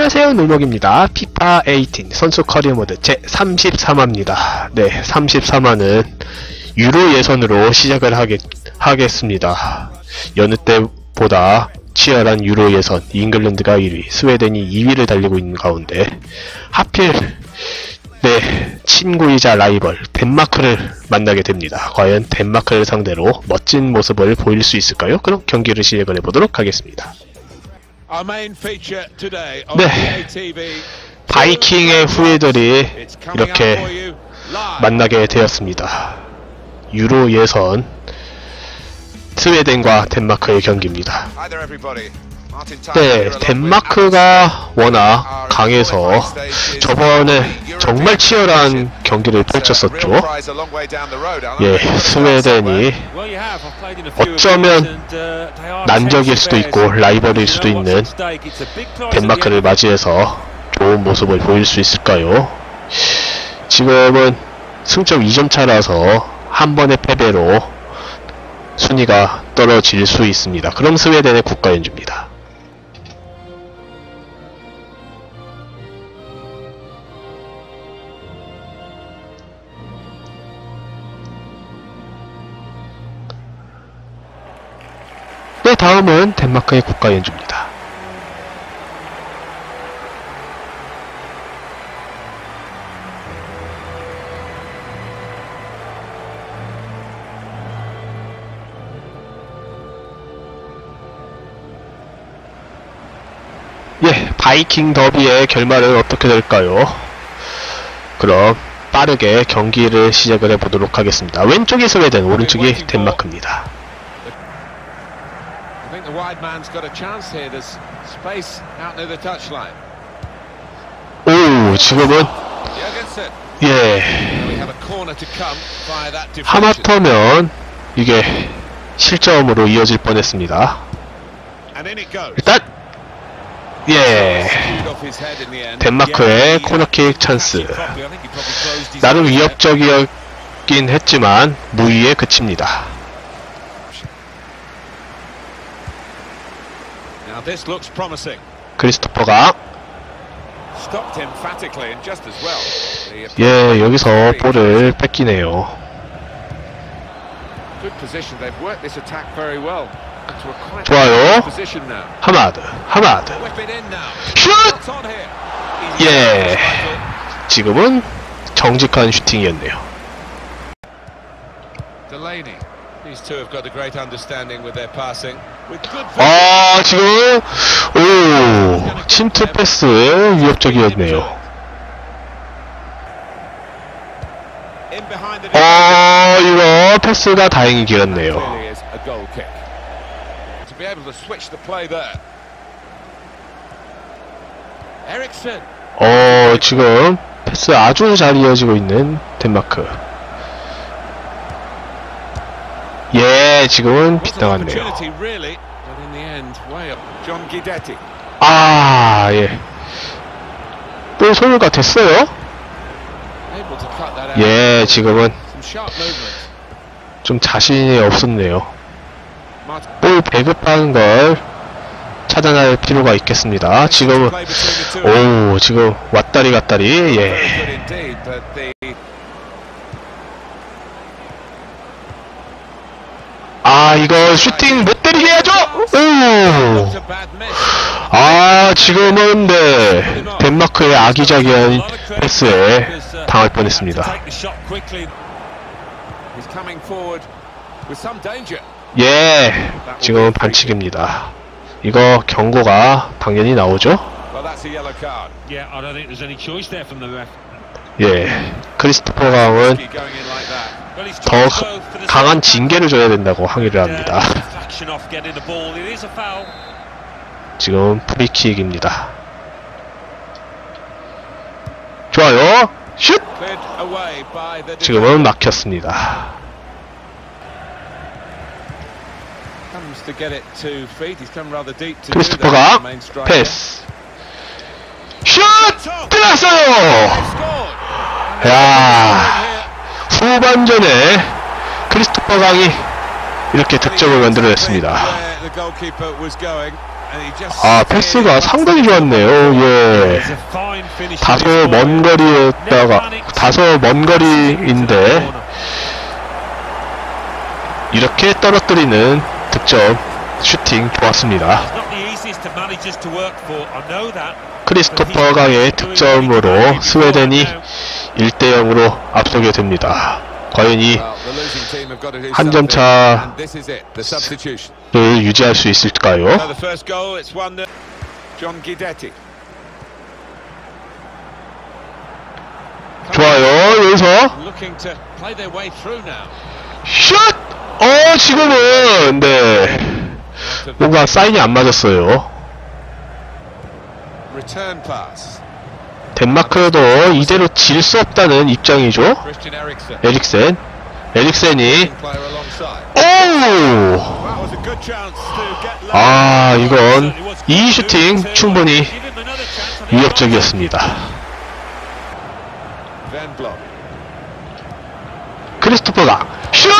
안녕하세요 노목입니다. 피파 18 선수 커리어 모드 제 33화입니다. 네 33화는 유로 예선으로 시작을 하겠, 하겠습니다. 여느 때보다 치열한 유로 예선 잉글랜드가 1위 스웨덴이 2위를 달리고 있는 가운데 하필 네 친구이자 라이벌 덴마크를 만나게 됩니다. 과연 덴마크를 상대로 멋진 모습을 보일 수 있을까요? 그럼 경기를 시작을 해보도록 하겠습니다 네. 바이킹의 후예들이 이렇게. 만나게 되었습니다. 유로 예선 스웨덴과 덴마크의 경기입니다. 네, 덴마크가 워낙 강해서 저번에 정말 치열한 경기를 펼쳤었죠. 예, 스웨덴이 어쩌면 난적일 수도 있고 라이벌일 수도 있는 덴마크를 맞이해서 좋은 모습을 보일 수 있을까요? 지금은 승점 2점 차라서 한 번의 패배로 순위가 떨어질 수 있습니다. 그럼 스웨덴의 국가 연주입니다. 다음은 덴마크의 국가 연주입니다. 예, 바이킹 더비의 결말은 어떻게 될까요? 그럼 빠르게 경기를 시작을 해보도록 하겠습니다. 왼쪽이 스웨덴, 오른쪽이 덴마크입니다. I think the wide man's got a chance here. There's space out near the touchline. 오, 지금은. 예, We have a corner to come via that deflection. 하마터면 이게 실점으로 이어질 뻔했습니다. 일단 예. 덴마크의 코너킥 찬스. 나름 위협적이었긴 했지만 무위에 그칩니다. 크리스토퍼가 예 여기서 볼을 뺏기네요. 좋아요. 하마드, 하마드. 슛! 예, 지금은 정직한 슈팅이었네요. These two have got a great understanding with their passing. With good 아 지금 오 침투 패스 위협적이었네요. 어 이거 패스가 다행히 길었네요. To be able to switch the play there. Ericsson. 어 지금 패스 아주 잘 이어지고 있는 덴마크. 예 지금은 빗나갔네요. 아 예. 볼 소유가 됐어요? 예 지금은. 좀 자신이 없었네요. 볼 배급하는 걸 차단할 필요가 있겠습니다. 지금은. 오 지금 왔다리 갔다리 예. good indeed, but the 아 이거 슈팅 못 때리게 해야죠. 오. 아 지금은 네 덴마크의 아기자기한 패스에 당할 뻔했습니다. 예 지금은 반칙입니다. 이거 경고가 당연히 나오죠. 예 크리스토퍼 강은 더 강한 징계를 줘야 된다고 항의를. 합니다. Uh. 지금 프리킥입니다. 좋아요. 슛! 지금은 막혔습니다. 크리스토퍼가. 패스. 슛! 들어갔어요! 야 후반전에 크리스토퍼 강이 이렇게 득점을 만들어냈습니다. 아, 패스가 상당히 좋았네요. 예. 다소 먼 거리였다가, 다소 먼 거리인데, 이렇게 떨어뜨리는 득점, 슈팅 좋았습니다. It's not the easiest of managers to work for. I know that. 크리스토퍼 강의 득점으로 스웨덴이 1대 0으로 앞서게 됩니다. 과연 이 Well, the losing team have got to do 한점 something, 차. and this is it, the substitution. 를 유지할 수 있을까요? 좋아요. 여기서. 슛! 어, 지금은 네. 뭔가 사인이 안 맞았어요. 덴마크도 이대로 질 수 없다는 입장이죠. 에릭센. 에릭센이. 오! 아, 이건 이 슈팅 충분히 위협적이었습니다. 크리스토퍼가 슛!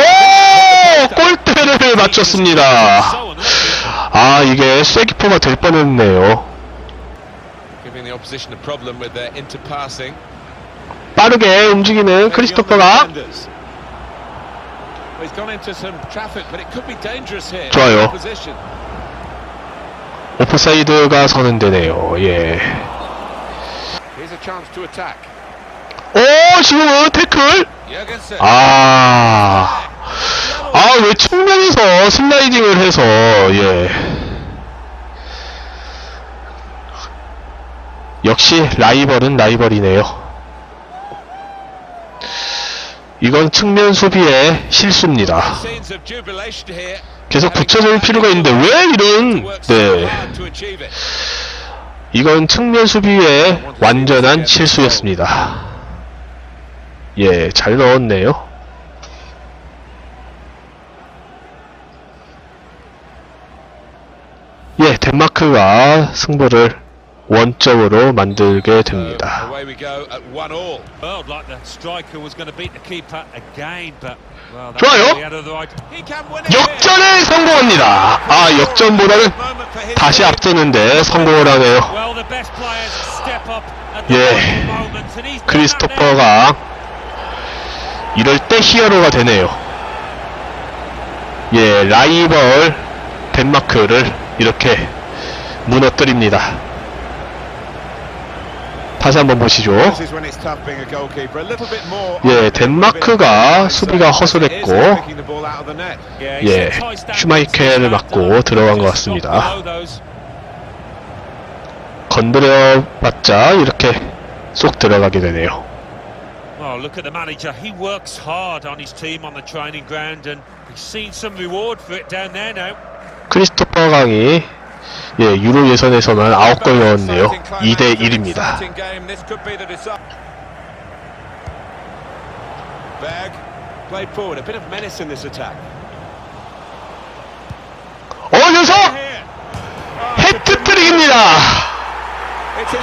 오! 골대를 맞췄습니다. 아, 이게 쐐기포가 될 뻔했네요. 빠르게 움직이는 크리스토퍼가. 좋아요. 오프사이드가 선언되네요. 예. 오, 지금은 태클? 아. 아, 왜 측면에서 슬라이딩을 해서, 예. 역시 라이벌은 라이벌이네요. 이건 측면 수비의 실수입니다. 계속 붙여줄 필요가 있는데 왜 이런 네. 이건 측면 수비의 완전한 실수였습니다. 예, 잘 넣었네요. 예, 덴마크가 승부를 원점으로 만들게 됩니다. 좋아요. 역전에 성공합니다. 아, 역전보다는 다시. 앞서는데 성공을 하네요. 예. 크리스토퍼가 이럴 때 히어로가 되네요. 예, 라이벌 덴마크를 이렇게 무너뜨립니다. 다시 한번 보시죠. 예, 덴마크가 수비가 허술했고 예, 슈마이켈을 맞고. 들어간 것 같습니다. 건드려봤자 이렇게 쏙 들어가게 되네요. Well, look at the manager. He works hard on his team on the training ground, and he's seen some reward for it down there now. 크리스토퍼 강이 예, 유로 예선에서만 9골 넣었네요. 2대 1입니다. Exciting game. This could be the decide. Berg played forward. A bit of menace in this attack. 어,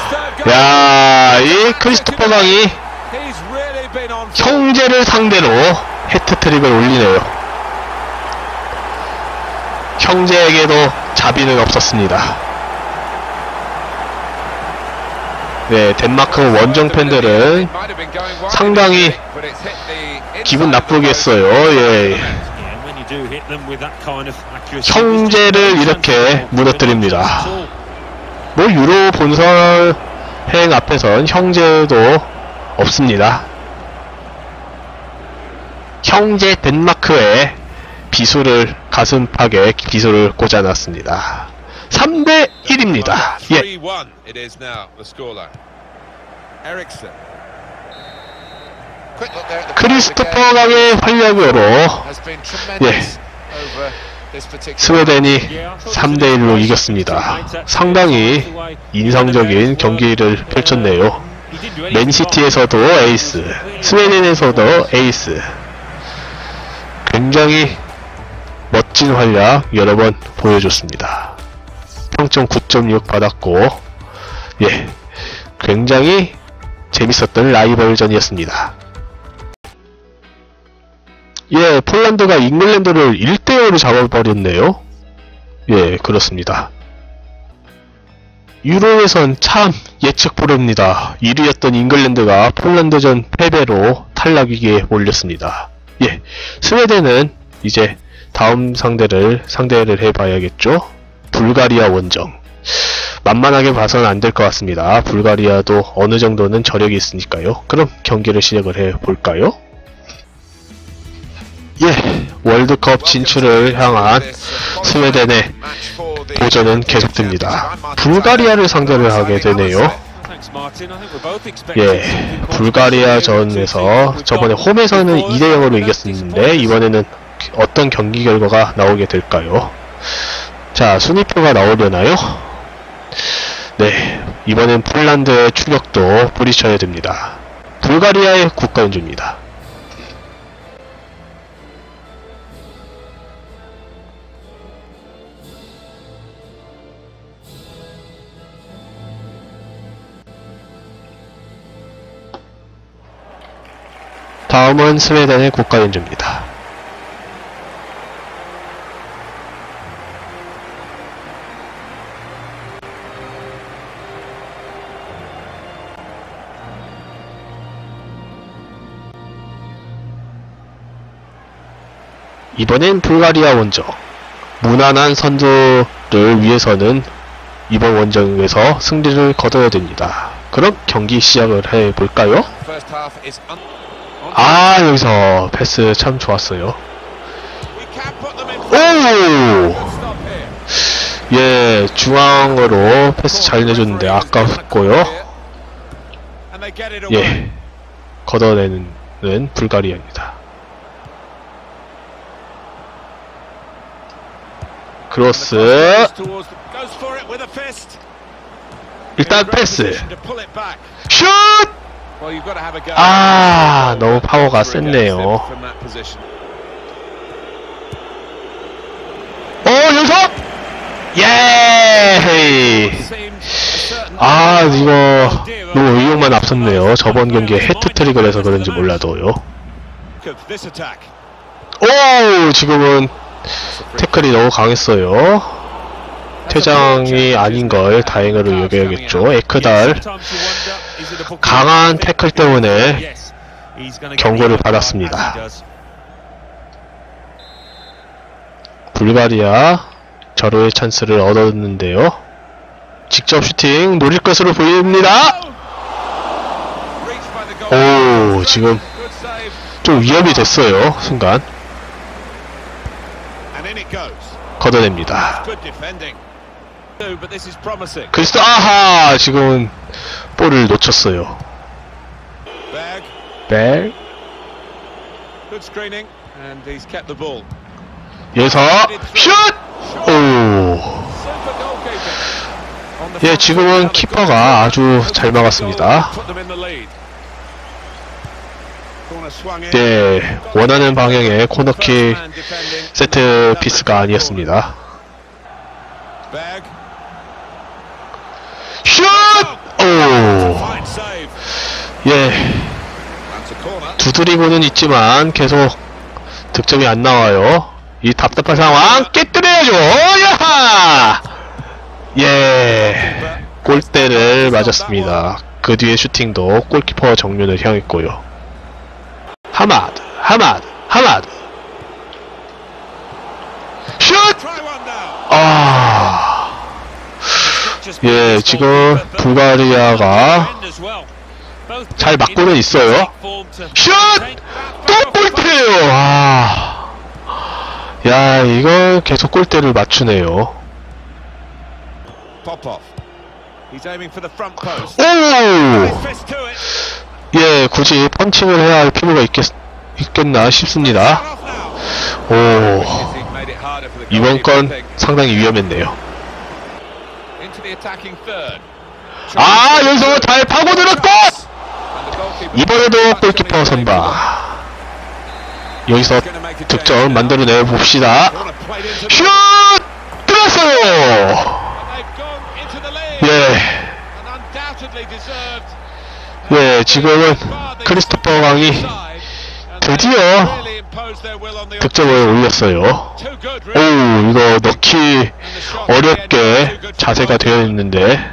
third goal. 야, 이 크리스토퍼 강이. 형제를 상대로 해트트릭을 올리네요. 형제에게도 자비는 없었습니다. 네, 덴마크 원정 팬들은 상당히 기분 나쁘겠어요. 예. 형제를 이렇게 무너뜨립니다. 뭐 유로 본선행 앞에선 형제도 없습니다. 형제 덴마크에 비수를 가슴팍에 비수를 꽂아놨습니다. 3대 1입니다. 예. 3-1 it is now, the scoreline. Eriksen. Quick look there at the 크리스토퍼 강의 활약으로 particular 스웨덴이 3대 1로 이겼습니다. 상당히 인상적인 경기를 펼쳤네요. 맨시티에서도 에이스, 스웨덴에서도 에이스. 굉장히 멋진 활약 여러 번 보여줬습니다. 평점 9.6 받았고, 예, 굉장히 재밌었던 라이벌전이었습니다. 예, 폴란드가 잉글랜드를 1대0으로 잡아버렸네요. 예, 그렇습니다. 유로에선 참 예측 불허입니다. 1위였던 잉글랜드가 폴란드전 패배로 탈락 위기에 몰렸습니다. 예, 스웨덴은 이제 다음 상대를 상대를 해봐야겠죠. 불가리아 원정. 만만하게 봐서는 안 될 것 같습니다. 불가리아도 어느 정도는 저력이 있으니까요. 그럼 경기를 시작을 해 볼까요? 예, 월드컵 진출을 향한 스웨덴의 도전은 계속됩니다. 불가리아를 상대를 하게 되네요. 예, something 불가리아 전에서 저번에 홈에서는 2대 0으로 이겼었는데 이번에는 어떤 경기 결과가 나오게 될까요? 자, 순위표가 나오려나요? 네, 이번엔 폴란드의 추격도 뿌리쳐야 됩니다. 불가리아의 국가연주입니다. 다음은 스웨덴의 국가연주입니다. 이번엔 불가리아 원정. 무난한 선두를 위해서는 이번 원정에서 승리를 거둬야 됩니다. 그럼 경기 시작을 해볼까요? 아, 여기서 패스 참 좋았어요. 오! 예, 중앙으로 패스 잘 내줬는데 아깝고요. 예, 걷어내는 불가리아입니다. 크로스. 일단 패스. 슛! 아, 너무 파워가 셌네요. 어, 연속! 예! 아, 이거 너무 의욕만 앞섰네요. 저번 경기에 해트트릭을 해서 그런지 몰라도요. 오, 지금은 태클이 너무 강했어요. 퇴장이 아닌 걸 다행으로 여겨야겠죠. 에크달 강한 태클 때문에 경고를 받았습니다. 불가리아 절호의 찬스를 얻었는데요. 직접 슈팅 노릴 것으로 보입니다. 오, 지금. 좀 위험이 됐어요. 순간 And in it goes. 걷어냅니다. 그리스도 아하 지금은 볼을 놓쳤어요. Ball. 여기서 슛! 오. 예, 지금은 키퍼가 아주 잘 막았습니다. 네, 원하는 방향의 코너킥. 세트 피스가 아니었습니다. 슛! 오. 예. 두드리고는 있지만 계속 득점이 안 나와요. 이 답답한 상황 깨뜨려야죠. 야하! 예, 골대를 맞았습니다. 그 뒤에 슈팅도 골키퍼 정면을 향했고요. 하마드, 하마드, 하마드. 슛! 아, 예, 지금 불가리아가 잘 막고는 있어요. 슛! 또 골대예요. 아, 야, 이거 계속 골대를 맞추네요. 오. 예, 굳이 펀칭을 해야 할 필요가 있겠, 있겠나 싶습니다. 오, 이번 건. 상당히 위험했네요. 아, 여기서 잘 파고들었고! 이번에도 골키퍼 선방. 여기서 득점 만들어내 봅시다. 슛! 들어갔어요! 예, 예, 지금은 크리스토퍼 강이 드디어 득점을 올렸어요. 오. 이거 넣기 어렵게 자세가. 되어 있는데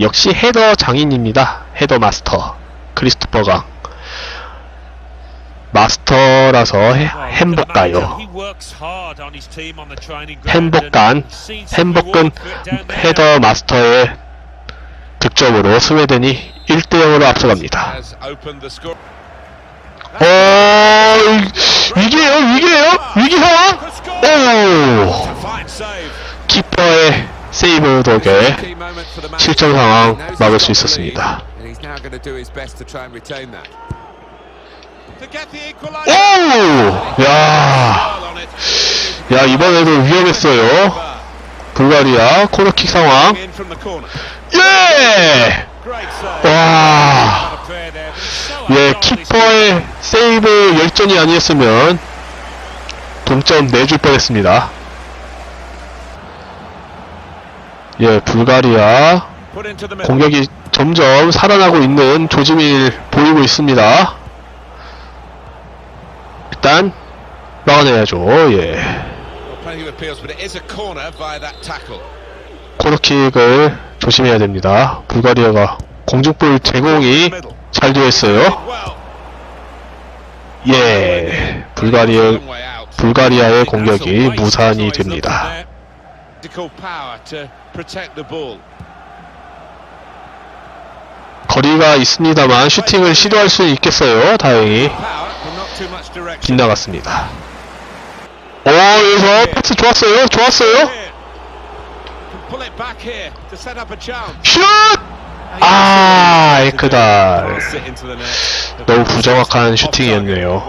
역시 헤더 장인입니다. 헤더 마스터 크리스토퍼 강 마스터라서 해- 행복가요. 행복간 행복은 헤더 마스터의 득점으로 스웨덴이 1대 0으로 앞서갑니다. 어 위- 위기예요 위기예요 위기 상황 오. 키퍼의 세이브 덕에. 실점 상황 막을 수 있었습니다. 오! 야. 야 이번에도 위험했어요. 불가리아 코너킥 상황. 예! 와, 예 키퍼의 세이브 열전이 아니었으면 동점 내줄 뻔했습니다. 예, 불가리아. 공격이 점점 살아나고 있는 조짐을 보이고 있습니다. 일단 막아내야죠. 예. 코너킥을 조심해야 됩니다. 불가리아가 공중볼 제공이 잘 되어 있어요. 예. 불가리아. 불가리아의 공격이 무산이 됩니다. 거리가 있습니다만 슈팅을 시도할 수 있겠어요. 다행히. 빗나갔습니다. 오, 여기서 패스 좋았어요. 좋았어요. Pull it back here to set up a chance. 슛! 아, 에크달. 너무 부정확한 슈팅이었네요.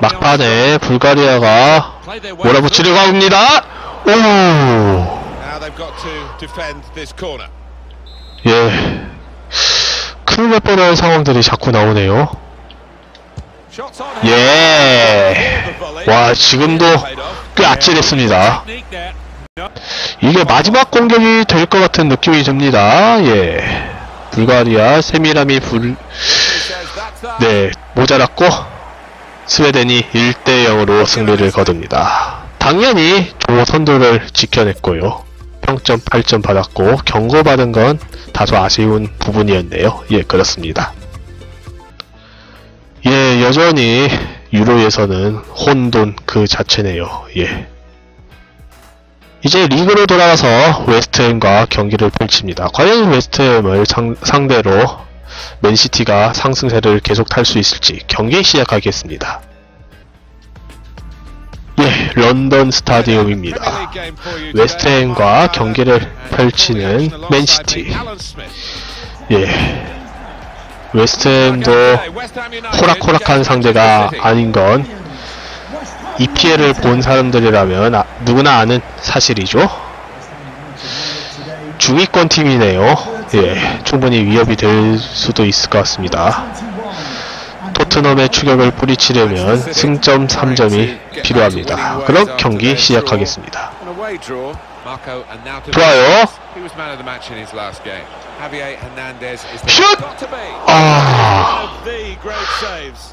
막판에 불가리아가 몰아붙이려고 합니다. 오. 예. 큰일 날 뻔한 상황들이 자꾸 나오네요. 예. 와, 지금도 꽤 아찔했습니다. 이게 마지막 공격이 될 것 같은 느낌이 듭니다. 예. 불가리아 세미라미 불. 네, 모자랐고, 스웨덴이 1대 0으로 승리를 거둡니다. 당연히 조 선두를 지켜냈고요. 평점 8점 받았고, 경고받은 건 다소 아쉬운 부분이었네요. 예, 그렇습니다. 예, 여전히 유로에서는 혼돈 그 자체네요. 예. 이제 리그로 돌아와서 웨스트햄과 경기를 펼칩니다. 과연 웨스트햄을 상, 상대로 맨시티가 상승세를 계속 탈 수 있을지 경기 시작하겠습니다. 예, 런던 스타디움입니다. 웨스트햄과 경기를 펼치는 맨시티. 예, 웨스트햄도 호락호락한 상대가 아닌 건 이 피해를 본 사람들이라면 아- 누구나 아는 사실이죠. 중위권 팀이네요. 예, 충분히 위협이 될 수도 있을 것 같습니다. 토트넘의 추격을 뿌리치려면 승점 3점이 필요합니다. 그럼 경기 시작하겠습니다. 좋아요. Be. 아.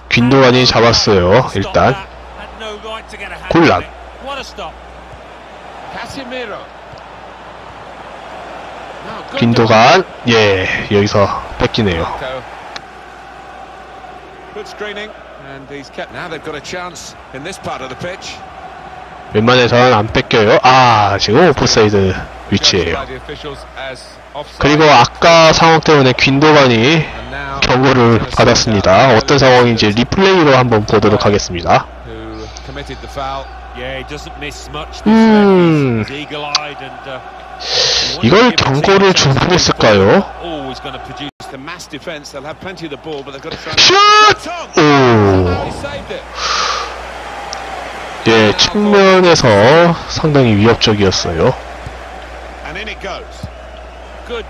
균도관이 잡았어요. 일단 good 균도관 예, 여기서 뺏기네요. Marco. Good screening. And he's kept. Now they've got a chance in this part of the pitch. 웬만해서는 안 뺏겨요. 아, 지금 오프사이드 위치에요. 그리고 아까 상황 때문에 now 경고를 받았습니다. 어떤 상황인지 리플레이로 한번 보도록 하겠습니다. Committed the foul. Yeah, he doesn't miss much. 음. He's eagle-eyed and. Uh, 이걸 경고를 준비했을까요? 슛! 오. 예, 측면에서 상당히 위협적이었어요.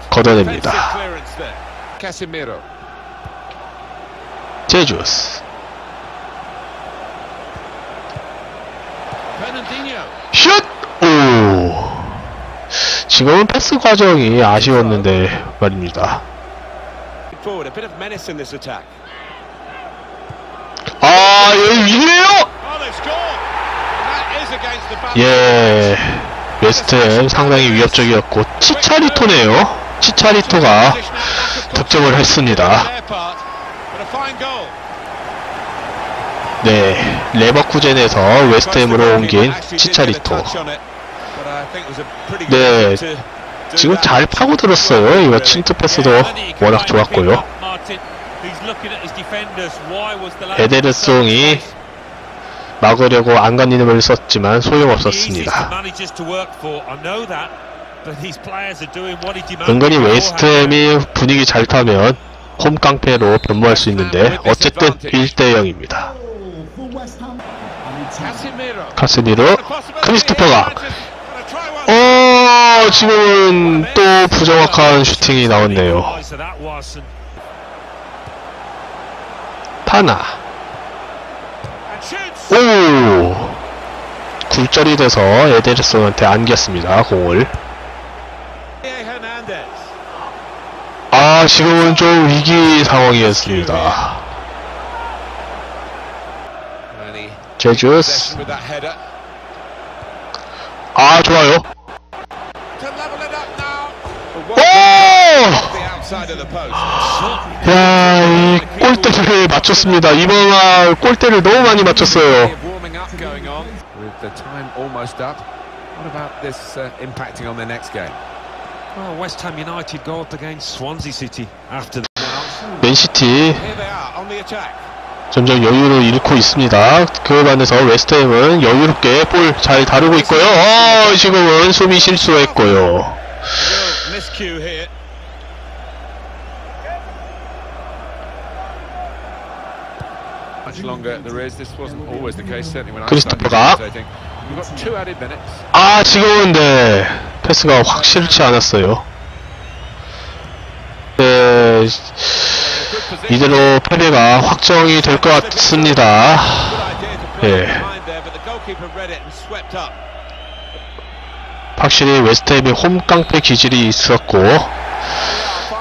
걷어냅니다. 제주스. 슛! 오. 지금은 패스 과정이 아쉬웠는데 말입니다. 아, 여기! Oh, back. 예, 웨스트햄 상당히 위협적이었고, 치차리토네요. 치차리토가 득점을 했습니다. 네, 레버쿠젠에서 웨스트햄으로 옮긴 치차리토. 네, 지금 잘 파고들었어요. 이거 침투 패스도 워낙 좋았고요. 에데르송이 막으려고 안간힘을 썼지만 소용없었습니다. 은근히 웨스트햄이 분위기 잘 타면 홈 깡패로 변모할 수 있는데 어쨌든 1대 0입니다. 카스미로 크리스토퍼가. 어 지금은 또 부정확한 슈팅이 나왔네요. 타나. 오! 굴절이 돼서 에데르송한테 안겼습니다 공을. 아 지금은 좀 위기 상황이었습니다 제주스 아 좋아요 오! 야, 이 골대를 맞췄습니다. 이번 화 골대를 너무 많이 맞췄어요. Uh, 맨시티 점점 여유를 잃고 있습니다. 그에 반해서 웨스트햄은 여유롭게 볼 잘 다루고 있고요. 어, 지금은 수비 실수했고요. 크리스토퍼가. 아, 지금은 네 패스가 확실치 않았어요. 네. 이대로 패배가 확정이 될 것 같습니다. 예. 확실히 웨스트햄이 홈 깡패 기질이 있었고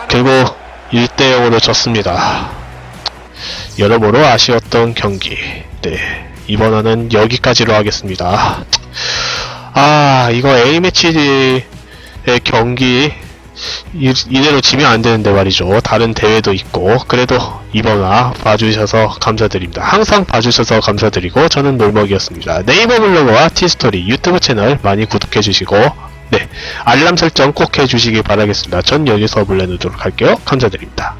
결국 1대 0으로 졌습니다. 여러모로 아쉬웠던 경기. 네. 이번 화는 여기까지로 하겠습니다. 아, 이거 A매치의 경기 이- 이대로 지면 안 되는데 말이죠. 다른 대회도 있고 그래도 이번 화 봐주셔서 감사드립니다. 항상 봐주셔서 감사드리고 저는 놀먹이었습니다. 네이버 블로그와 티스토리 유튜브 채널 많이 구독해 주시고 네 알람 설정 꼭 해주시기 바라겠습니다. 전 여기서 물러누도록 할게요. 감사드립니다.